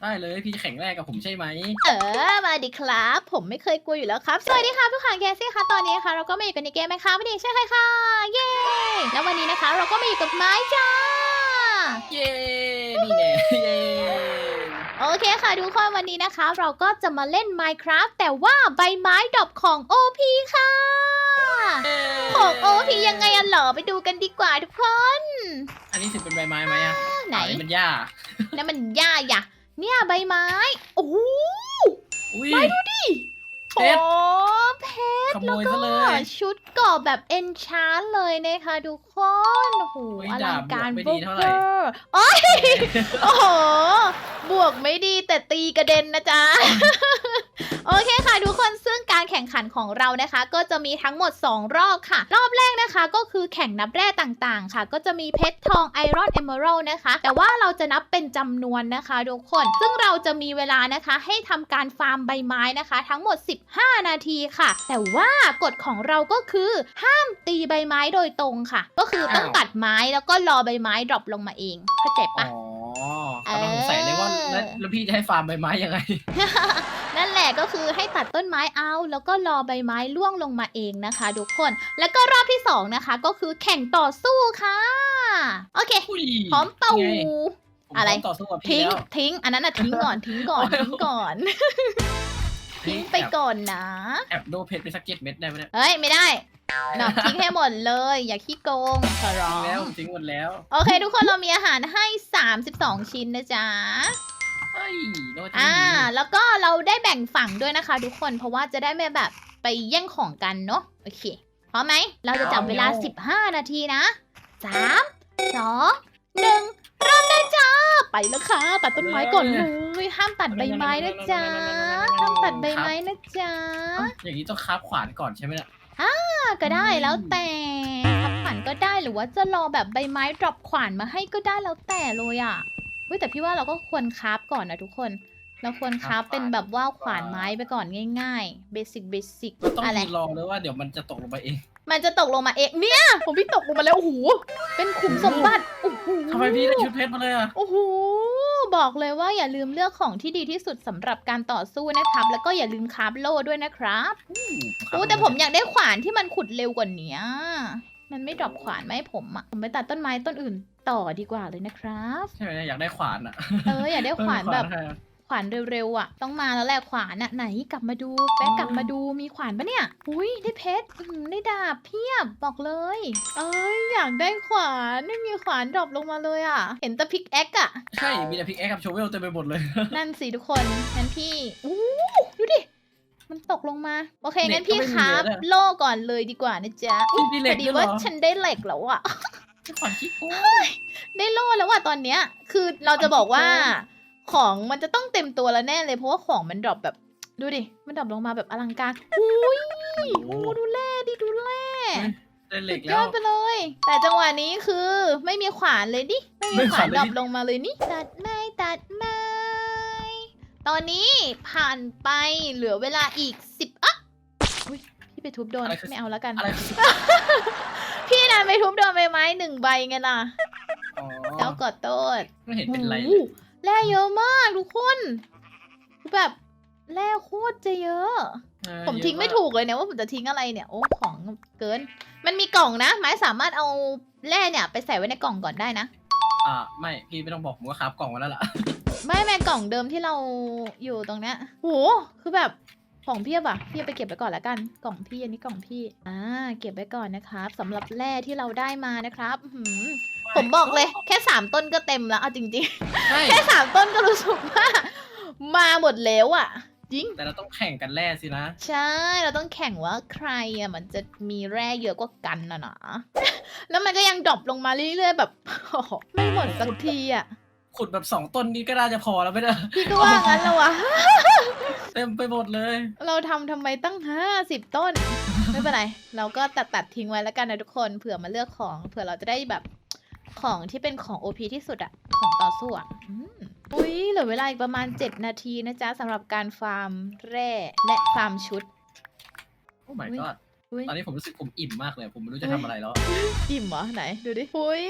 ได้เลยพี่แข่งแรกกับผมใช่ไหม เออ มาดิครับ ผมไม่เคยกลัวอยู่แล้วครับ สวัสดีครับทุกคนแคสซี่ค่ะตอนนี้นะคะเราก็มาอยู่กันในเกมไหมคะไม่ดีใช่ไหมค่ะ เย้ แล้ววันนี้นะคะ เราก็มาอยู่กับไม้จ้า เย้นี่แน่เย้โอเคค่ะทุกคนวันนี้นะคะ เราก็จะมาเล่น Minecraft แต่ว่าใบไม้ดรอปของ OP ค่ะ ของ OP ยังไงอะเหรอไปดูกันดีกว่าทุกคน อันนี้ถือเป็นใบไม้ไหมอะไหนอ๋อมันหญ้านั่นมันหญ้าหยะ เนี่ยใบไม้ โอ้โหอุ้ย ไม่ดูดิเพชรโอ้เพชรขโมยซะเลย ชุดเกราะแบบเอนชานเลยนะคะทุกคน โอ้โหเฮ้ยอลังการดาบบวกไม่เบดีอร์เท่าเกไหร่ อร์โอ้ยโอ้โห บวกไม่ดีแต่ตีกระเด็นนะจ๊ะ โอเคค่ะทุกคนซึ่งการแข่งขันของเรานะคะ ก็จะมีทั้งหมด 2 รอบค่ะ รอบแรกนะคะก็คือแข่งนับแร่ต่างๆ ค่ะ ก็จะมีเพชรทองไอรอนเอเมอรัลนะคะ แต่ว่าเราจะนับเป็นจำนวนนะคะทุกคน ซึ่งเราจะมีเวลานะคะให้ทำการฟาร์มใบไม้นะคะ ทั้งหมด 15 นาทีค่ะ แต่ว่ากฎของเราก็คือห้ามตีใบไม้โดยตรงค่ะ ก็คือต้องอ้าวตัดไม้แล้วก็รอใบไม้ดรอปลงมาเองเข้าใจอ๋ปะอกำลังสงสัยเลยว่าเออแล้วแล้วพี่จะให้ฟาร์มใบไม้ยังไงนั่นแห ละก็คือให้ตัดต้นไม้เอา แล้วก็รอใบไม้ร่วงลงมาเองนะคะ ทุกคน แล้วก็รอบที่สองนะคะ ก็คือแข่งต่อสู้ค่ะ โอเคอุ้ยพร้อมเป่าไงผมอะไรพมต่อสู้กับพี่ทิ้งแล้วทิ้ง อันนั้นน่ะทิ้งก่อน ทิ้งก่อนโอ้ยทิ้งก่อน ทิ้งไปก่อนนะ แอบโดเพชรไปสักเจ็ดเม็ดได้ไหมเนี่ย เฮ้ย ไม่ได้หนอกทิ้งให้หมดเลย อย่าขี้โกงขอร้อทิ้งแล้วงทิ้งหมดแล้ว โอเค ทุกคนเรามีอาหารให้ 32 ชิ้นนะจ๊ะ เฮ้ยโดนอ่า แล้วก็เราได้แบ่งฝั่งด้วยนะคะ ทุกคน เพราะว่าจะได้ไม่แบบไปแย่งของกันเนาะ โอเคพร้อมไหม เราจะจับเวลา 15 นาทีนะ3 2 1เริ่มได้จ้า ไปแล้วค่ะ ตัดต้นไม้ก่อนเลย ห้ามตัดใบไม้นะจ๊ะ ห้ามตัดใบไม้นะจ๊ะเอ้าอย่างนี้ต้องคาบขวานก่อนใช่ไหมเนี่ยอ่าก็ได้แล้วแต่ทับขวานก็ได้หรือว่าจะรอแบบใบไม้ดรอปขวานมาให้ก็ได้แล้วแต่เลยอะ เฮ้ยแต่พี่ว่าเราก็ควรคราฟก่อนนะทุกคน เราควรคราฟเป็นแบบว่าขวานไม้ไปก่อนง่ายๆเบสิกเบสิกเราต้องอะไรยืนรอเลยว่าเดี๋ยวมันจะตกลงไปเองมันจะตกลงมาเองเนี่ยผมพี่ตกลงมาแล้วโอ้โหเป็นขุมสมบัติโอ้โหทำไมพี่ได้ชุดเพชรมาเลยอะโอ้โหบอกเลยว่าอย่าลืมเลือกของที่ดีที่สุดสำหรับการต่อสู้นะครับ แล้วก็อย่าลืมคราฟโล่ด้วยนะครับโอ้แต่ผมอยากได้ขวานที่มันขุดเร็วกว่านี้มันไม่ดรอปขวานมาให้ผมอะผมไปตัดต้นไม้ต้นอื่น ต่อดีกว่าเลยนะครับ ใช่ไหมเนี่ยอยากได้ขวานอะเอออยากได้ขวานแบบให้อะขวานเร็วๆอะต้องมาแล้วแหละขวานอะไหนกลับมาดูแป๊กกลับมาดูมีขวานปะเนี่ย อุ้ยได้เพชรอื้อหือได้ดาบเพียบบอกเลย เอ้ยอยากได้ขวานไม่มีขวานดรอปลงมาเลยอะเห็นแต่พิกแอคอะใช่ มีแต่พิกแอคกับโชเวลเต็มไปหมดเลย นั่นสิทุกคนงั้นพี่อู้ดูดิมันตกลงมา โอเคงั้นพี่เด็กก็ไม่มีครับเยอะนะโล่ก่อนเลยดีกว่านะจ๊ะพี่มีเหพล็อกดีด้วยเหรว่าอฉันได้เหล็กแล้วอะ ขวานขี้โกงได้โล่แล้วว่ะตอนเนี้ย คือเราจะบอกว่าของมันจะต้องเต็มตัวแล้วแน่เลย เพราะว่าของมันดรอปแบบ ดูดิ มันดรอปลงมาแบบอลังการอุ้ยโอ้ดูแร่ดิดูแร่ได้เหล็สุกดยแล้อว ดไปเลย แต่จังหวะนี้คือไม่มีขวานเลยดิไม่มีไม่ขวาวขานนเลยดรอปลงมาเลยนี่ตัดไม้ตัดไม้ตอนนี้ผ่านไปเหลือเวลาอีกสิบอะอุ้ยพี่ไปทุบโดนอะไรคือ ไม่เอาแล้วกัน อะไรคือ พี่นันไปทุบโดนใบไม้หนึ่งใบไงล่ะอ๋อเจ้ากอดโทษไม่เห็นเป็นไรโอ้โหแร่เยอะมากทุกคนคือแบบแร่โคตรจะเยอะ เออผมทิ้งไม่เยอะถูกเลยเนี่ยว่าผมจะทิ้งอะไรเนี่ยโอ้ของเกิน มันมีกล่องนะ ไม้สามารถเอาแร่เนี่ยไปใส่ไว้ในกล่องก่อนได้นะ อ่าไม่พี่ไม่ต้องบอกผมว่าครับกล่องมาแล้วล่ะ ไม่แม่กล่องเดิมที่เราอยู่ตรงเนี้ยโห คือแบบ ของเพียบอะพี่เอาไปเก็บไว้ก่อนละกัน กล่องพี่อันนี้กล่องพี่ อ่า เก็บไว้ก่อนนะครับสำหรับแร่ที่เราได้มานะครับอื้อหือผมบอกเลย แค่สามต้นก็เต็มแล้วเอาจริงๆใช่แค่สามต้นก็รู้สึกว่า มาหมดแล้วอะจริงแต่เราต้องแข่งกันแร่สินะ ใช่เราต้องแข่งว่าใครอะมันจะมีแร่เยอะกว่ากันนะนะแล้วมันก็ยังดรอปลงมาเรื่อยๆแบบโอ้โหไม่หมดสักทีอะขุดแบบสองต้นนี้ก็น่าจะพอแล้วไม่ได้พี่ก็ว่างั้นแล้ววะ เต็มไปหมดเลย เราทำทำไมตั้งห้าสิบต้น ไม่เป็นไร เราก็ตัดตัดๆทิ้งไว้แล้วกันนะทุกคนเผื่อมาเลือกของเผื่อเราจะได้แบบของที่เป็นของ OP ที่สุดอะของต่อสู้อะอืมอุ้ยเหลือเวลาอีกประมาณ 7 นาทีนะจ๊ะสำหรับการฟาร์มแร่และฟาร์มชุด โอ้ my อุ๊ย god อุ้ยตอนนี้ผมรู้สึกผมอิ่มมากเลย ผมไม่รู้จะทำอะไรแล้ว อิ่มเหรอไหนดูดิอุ้ย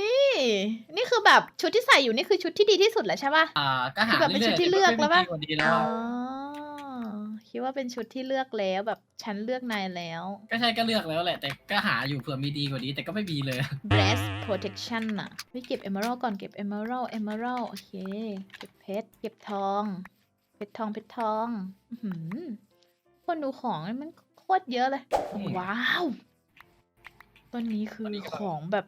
นี่คือแบบชุดที่ใส่อยู่นี่คือชุดที่ดีที่สุดแล้วใช่ปะ อ่า ก็หาคือแบบเป็นรื่ยๆชุดที่เลือกแล้วปะ ไม่มีดีแล้วอ๋ออะ คิดว่าเป็นชุดที่เลือกแล้วแบบฉันเลือกนายแล้ว ก็ใช่ก็เลือกแล้วแหละ แต่ก็หาอยู่เผื่อมีดีกว่านี้ แต่ก็ไม่มีเลย breast protection อะไปเก็บ emerald ก่อนเก็บ emerald emerald โอเค เก็บเพชรเก็บทองเพชรทองเพชรทองอื้อหือคนดูของมันโคตรเยอะเลย อืม ว้าวต้นนี้คือตอนนี้ก็ของแบบ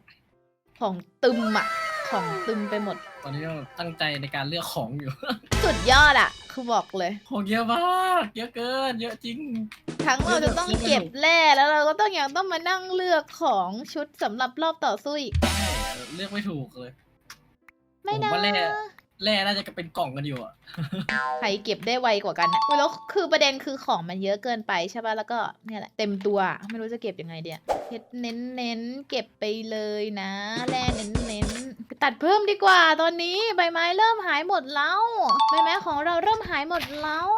ของตึมอะของตึมไปหมด ตอนนี้ก็ตั้งใจในการเลือกของอยู่ สุดยอดอะ คือบอกเลย ของเยอะมากเยอะเกิน เยอะจริง ทั้งเราจะต้องเก็บแร่แล้วเราก็ต้องยังต้องมานั่งเลือกของชุดสำหรับรอบต่อสู้อีกใช่เลือกไม่ถูกเลย ไม่ผมนะว่าแร่แร่น่าจะเป็นกล่องกันอยู่อะใครเก็บได้ไวกว่ากันนะอุ๊ยแล้วคือประเด็นคือของมันเยอะเกินไปใช่ป่ะแล้วก็เนี่ยแหละเต็มตัว ไม่รู้จะเก็บยังไงเดียเพชรเน้นเน้นๆเก็บไปเลยนะ แร่เน้นเน้นๆไป ตัดเพิ่มดีกว่า ตอนนี้ใบไม้เริ่มหายหมดแล้ว ใบไม้ของเราเริ่มหายหมดแล้ว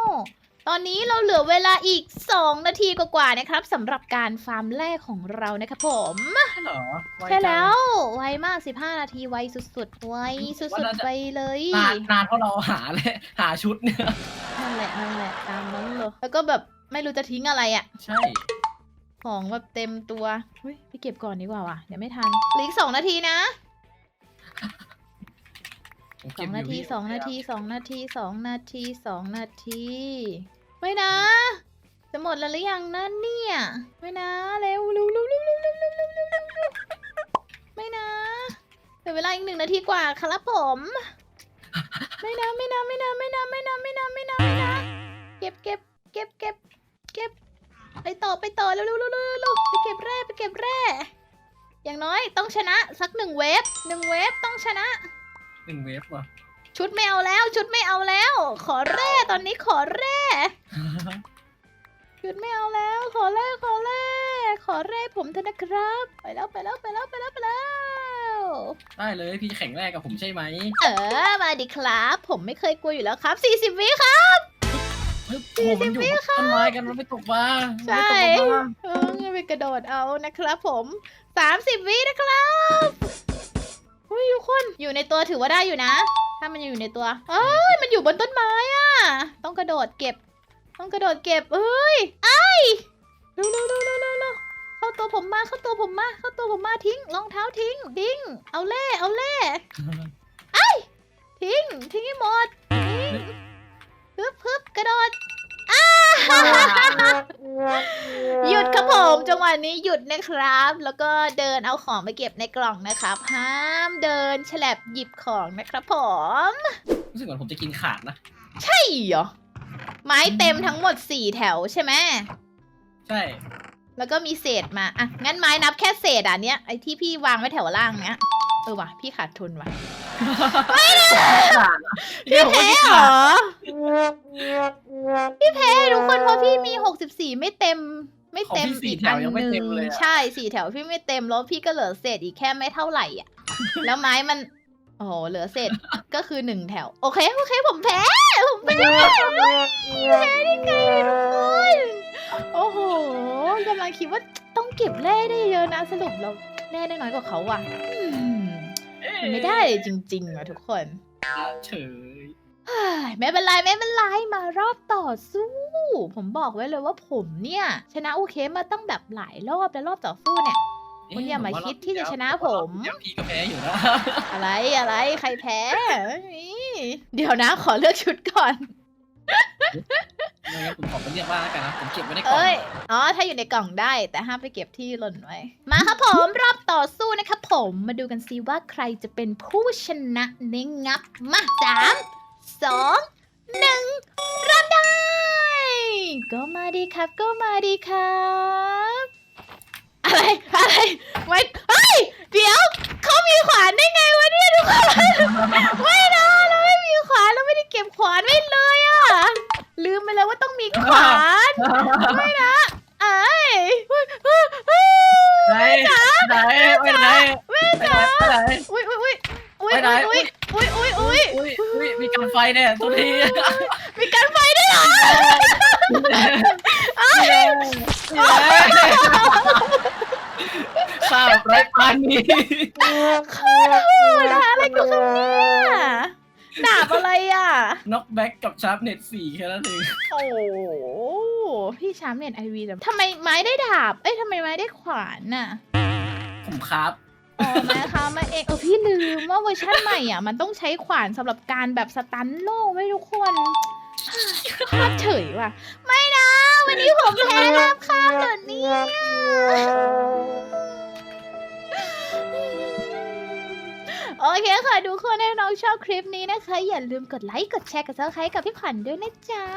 ตอนนี้เราเหลือเวลาอีก 2 นาทีกว่าๆนะครับสำหรับการฟาร์มแร่ของเรานะครับผมใช่เหรอไใช่จังแล้ว ไวมาก 15 นาทีไวสุดๆไวสุว่าดน่าๆจะไปเลย นานนานเพราะเราหาเลยหาชุดเนี่ย นั่นแหละนั่นแหละตามนั้นเลยแล้วก็แบบไม่รู้จะทิ้งอะไรอะ่ะ ใช่ ของแบบเต็มตัวเฮ้ยไปเก็บก่อนดีกว่าว่ะเดี๋ยวไม่ทันเหลืออีกสองนาทีนะ ผมสเก็อบงยู่นาทีพี่สองนาทีสองนาทีสองนาทีสองนาที ไม่นะ จะหมดแล้วหรือยังนั่นเนี่ย ไม่นะเร็วเร็วเร็วเร็วเร็วเร็วเร็วเร็วเร็วเร็วเร็วไม่นะเหลือเวลาอีกหนึ่งนาทีกว่าครับผม ไม่นะไม่นะไม่นะไม่นะไม่นะไม่นะไม่นะไม่นะเก็บเก็บเก็บเก็บเก็บ ไปต่อไปต่อเร็วเร็วเร็วเร็วเร็วไปเก็บแร่ไปเก็บแร่ อย่างน้อยต้องชนะสักหนึ่งเวฟหนึ่งเวฟต้องชนะ หนึ่งเวฟว่ะชุดไม่เอาแล้ว ชุดไม่เอาแล้ว ขอแร่ตอนนี้ขอแร่ ชุดไม่เอาแล้ว ขอแร่ขอแร่ขอแร่ผมเถอะนะครับ ไปแล้วไปแล้วไปแล้วไปแล้วไปแล้ว ได้เลยพี่แข่งแรกกับผมใช่ไหมเออมาดิครับ ผมไม่เคยกลัวอยู่แล้วครับ 40วิครับ เฮ้ยโอ้โหมันอยู่บนต้นไม้กันมันไม่ตกมาใช่มันไม่ตกมาเอองั้นไปกระโดดเอานะครับผม 30 วินะครับอุ้ยทุกคนอยู่ในตัวถือว่าได้อยู่นะ ถ้ามันยังอยู่ในตัวเอ้ยมันอยู่บนต้นไม้อะต้องกระโดดเก็บ ต้องกระโดดเก็บเอ้ยไอ้ายเร็วเร็วเร็วเร็วเร็วเร็วเข้าตัวผมมาเข้าตัวผมมาเข้าตัวผมมาทิ้งรองเท้าทิ้งทิ้ง เอาเล่เอาเล่ทิ้งทิ้งให้หมดทิ้ง ฮึบฮึบกระโดดอ้าหยุดครับผมจังหวะนี้หยุดนะครับ แล้วก็เดินเอาของไปเก็บในกล่องนะครับ ห้ามเดินฉลับหยิบของนะครับผมรู้สึกเหมือนผมจะกินขาดนะ ใช่เหรอ ไม้เต็มทั้งหมดสี่แถวใช่ไหมใช่ แล้วก็มีเศษมา อะ งั้นไม้นับแค่เศษอะเนี้ยไอ้ที่พี่วางไว้แถวล่างเนี้ย เออว่ะ พี่ขาดทุนว่ะพี่แพ้เหรอ พี่แพ้ทุกคนเพราะพี่มี64ไม่เต็ม ไม่เต็มของพี่สี่อีกแถอัวนยังไม่หเต็นึ่งมเลยอะ ใช่สี่แถวพี่ไม่เต็มแล้วพี่ก็เหลือเศษอีกแค่ไม่เท่าไหร่อะ แล้วไม้มัน โอ้โหเหลือเศษก็คือหนึ่งแถว โอเคโอเคผมแพ้ผมแพ้แพ้ได้ไงทุกคนโอ้โหกำลังคิดว่าต้องเก็บแร่ได้เยอะนะสรุปเราแร่ได้น้อยกว่าเขาว่ะอืมมันไม่ได้จริงๆอะทุกคน เฉย เฮ้ยไม่เป็นไรไม่เป็นไรมารอบต่อสู้ ผมบอกไว้เลยว่าผมเนี่ย ชนะโอเคมาตั้งแบบหลายรอบแล้วรอบต่อสู้เนี่ย คุณอย่ามาคิดที่จะชนะผม เดี๋ยวพี่ก็แพ้อยู่นะ อะไรอะไรใครแพ้ไม่มีเดี๋ยวนะขอเลือกชุดก่อน ไม่งั้นผมขอไปเรียกว่าแล้วกันนะ ผมเก็บไว้ในกล่องเอ้ย อ๋อ ถ้าอยู่ในกล่องได้แต่ห้ามไปเก็บที่หล่นไว้ มาครับผมรอบต่อสู้นะครับผม มาดูกันซิว่าใครจะเป็นผู้ชนะในงับ มาสาม สองหนึ่งเริ่มได้ ก็มาดีครับก็มาดีครับ อะไร อะไรไม่เฮ้ย เดี๋ยวเขามีขวานได้ไงวะเนี่ยทุกคนไม่นะเราไม่มีขวานเราไม่ได้เก็บขวานไว้เลยอะลืมไปเลยว่าต้องมีขวานไม่นะเอ้ยเฮ้ยเฮ้ยเฮ้ยไหนไหนไปไหนไปไหนไหนอุ้ยอุ้ยอุ้ย อุ้ยไปไหน อุ้ยอุ้ยอุ้ยอุ้ยอุ้ยอุ้ยมีการไฟเนี่ยทุกทีมีการไฟด้วยเหรอนี่ไงนี่ไงโคตรโหดอะอะไรกันเนี่ยดาบอะไรอะ น็อกแบ็กกับชาร์ปเน็ตสี่แค่นั้นเองโอ้โหพี่ชามเน็ตไอวีทำไมไม้ได้ดาบ เอ้ยทำไมไม้ได้ขวานน่ะผมครับ อ๋อไม้คะมาเองเออพี่ลืมว่าเวอร์ชันใหม่อะ มันต้องใช้ขวานสำหรับการแบบสตันโล่ไว้ทุกคนพลาดเฉยว่ะ ไม่นะ วันนี้ผมแพ้รับข้ามเหรอเนี่ยโอเคค่ะทุกคนถ้าน้องชอบคลิปนี้นะคะ อย่าลืมกดไลค์ กดแชร์ กดซับสไครต์กับพี่ขวัญด้วยนะจ๊ะ